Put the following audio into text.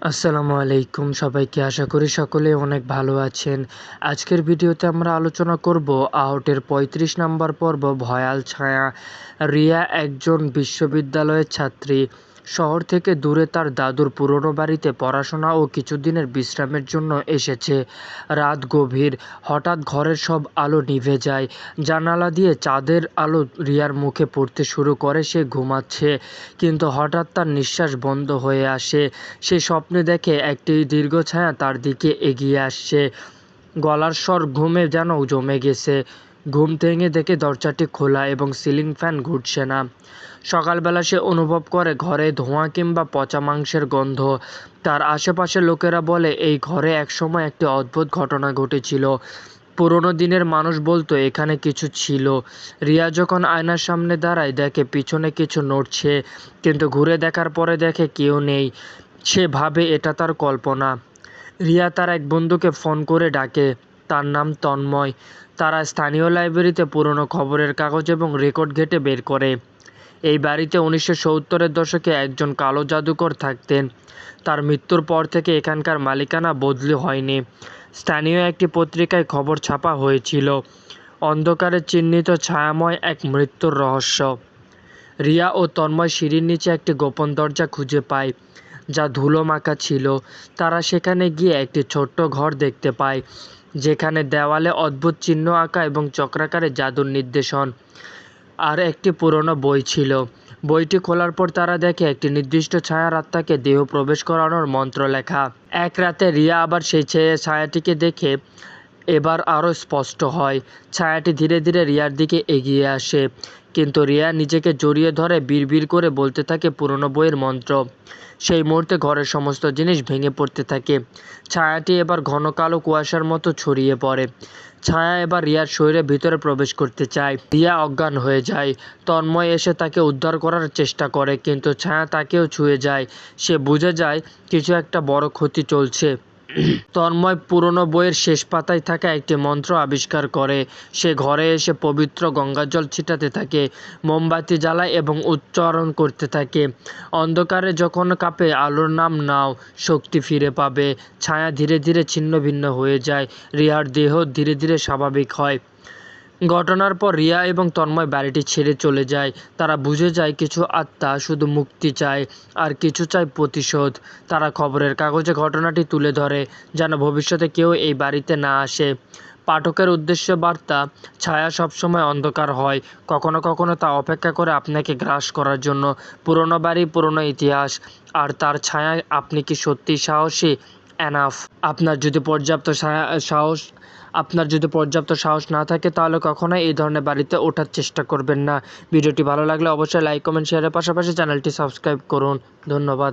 আসসালামু আলাইকুম সবাইকে। আশা করি সকলে অনেক ভালো আছেন। আজকের ভিডিওতে আমরা আলোচনা করব আউটের ৩৫ নম্বর পর্ব, ভয়াল ছায়া। রিয়া একজন বিশ্ববিদ্যালয়ের ছাত্রী। শহর থেকে দূরে তার দাদুর পুরনো বাড়িতে পড়াশোনা ও কিছুদিনের বিশ্রামের জন্য এসেছে। রাত গভীর, হঠাৎ ঘরের সব আলো নিভে যায়। জানালা দিয়ে চাঁদের আলো রিয়ার মুখে পড়তে শুরু করে, সে ঘুমাচ্ছে, কিন্তু হঠাৎ তার নিঃশ্বাস বন্ধ হয়ে আসে। সে স্বপ্নে দেখে একটি দীর্ঘ ছায়া তার দিকে এগিয়ে আসছে। গলার স্বর ঘুমে যেন জমে গেছে। ঘুম ভেঙে দেখে দরজাটি খোলা এবং সিলিং ফ্যান ঘুরছে না। সকালবেলা সে অনুভব করে ঘরে ধোঁয়া কিংবা পচা মাংসের গন্ধ। তার আশেপাশের লোকেরা বলে, এই ঘরে একসময় একটি অদ্ভুত ঘটনা ঘটেছিল। পুরনো দিনের মানুষ বলতো, এখানে কিছু ছিল। রিয়া যখন আয়নার সামনে দাঁড়ায়, দেখে পিছনে কিছু নড়ছে, কিন্তু ঘুরে দেখার পরে দেখে কেউ নেই। সে ভাবে এটা তার কল্পনা। রিয়া তার এক বন্ধুকে ফোন করে ডাকে। তার নাম তন্ময়। তারা স্থানীয় লাইব্রেরিতে পুরনো খবরের কাগজ এবং রেকর্ড ঘেটে বের করে। এই বাড়িতে উনিশশো সত্তরের দশকে একজন কালো জাদুকর থাকতেন। তার মৃত্যুর পর থেকে এখানকার মালিকানা বদলি হয়নি। স্থানীয় একটি পত্রিকায় খবর ছাপা হয়েছিল। অন্ধকারে চিহ্নিত ছায়াময় এক মৃত্যুর রহস্য। রিয়া ও তন্ময় সিঁড়ির নিচে একটি গোপন দরজা খুঁজে পায়। যা ধুলো মাখা ছিল, তারা সেখানে গিয়ে একটি ছোট্ট ঘর দেখতে পায়, যেখানে দেওয়ালে অদ্ভুত চিহ্ন আঁকা এবং চক্রাকারে জাদুর নির্দেশন। আর একটি পুরনো বই ছিল। বইটি খোলার পর তারা দেখে একটি নির্দিষ্ট ছায়ার আত্মাকে দেহ প্রবেশ করানোর মন্ত্র লেখা এক রাতে রিয়া আবার সেই ছায়াটিকে দেখে এবার আরও স্পষ্ট হয়। ছায়াটি ধীরে ধীরে রিয়ার দিকে এগিয়ে আসে। কিন্তু রিয়া নিজেকে জড়িয়ে ধরে বিড়বিড় করে বলতে থাকে পুরনো বইয়ের মন্ত্র। সেই মুহূর্তে ঘরের সমস্ত জিনিস ভেঙে পড়তে থাকে। ছায়াটি এবার ঘন কালো কুয়াশার মতো ছড়িয়ে পড়ে। ছায়া এবার রিয়ার শরীরে ভিতরে প্রবেশ করতে চায়। রিয়া অজ্ঞান হয়ে যায়। তন্ময় এসে তাকে উদ্ধার করার চেষ্টা করে, কিন্তু ছায়া তাকেও ছুঁয়ে যায়। সে বুঝে যায়, কিছু একটা বড় ক্ষতি চলছে। তন্ময় পুরনো বইয়ের শেষ পাতায় থাকা একটি মন্ত্র আবিষ্কার করে। সে ঘরে এসে পবিত্র গঙ্গাজল ছিটাতে থাকে, মোমবাতি জ্বালায় এবং উচ্চারণ করতে থাকে। অন্ধকারে যখন কাপে, আলোর নাম নাও, শক্তি ফিরে পাবে। ছায়া ধীরে ধীরে ছিন্ন ভিন্ন হয়ে যায়। রিয়ার দেহ ধীরে ধীরে স্বাভাবিক হয়। ঘটনার পর রিয়া এবং তন্ময় বাড়িটি ছেড়ে চলে যায়। তারা বুঝে যায় কিছু আত্মা শুধু মুক্তি চায় আর কিছু চায় প্রতিশোধ। তারা খবরের কাগজে ঘটনাটি তুলে ধরে, যেন ভবিষ্যতে কেউ এই বাড়িতে না আসে। পাঠকের উদ্দেশ্য বার্তা, ছায়া সবসময় অন্ধকার হয়। কখনো কখনো তা অপেক্ষা করে আপনাকে গ্রাস করার জন্য। পুরনো বাড়ি, পুরনো ইতিহাস। আর তার ছায়ায় আপনি কি সত্যি সাহসী? এনাফ আপনার যদি পর্যাপ্ত সাহস, আপনার যদি পর্যাপ্ত সাহস না থাকে, তাহলে কখনোই এই ধরনের বাড়িতে ওঠার চেষ্টা করবেন না। ভিডিওটি ভালো লাগলে অবশ্যই লাইক কমেন্ট শেয়ারের পাশাপাশি চ্যানেলটি সাবস্ক্রাইব করুন। ধন্যবাদ।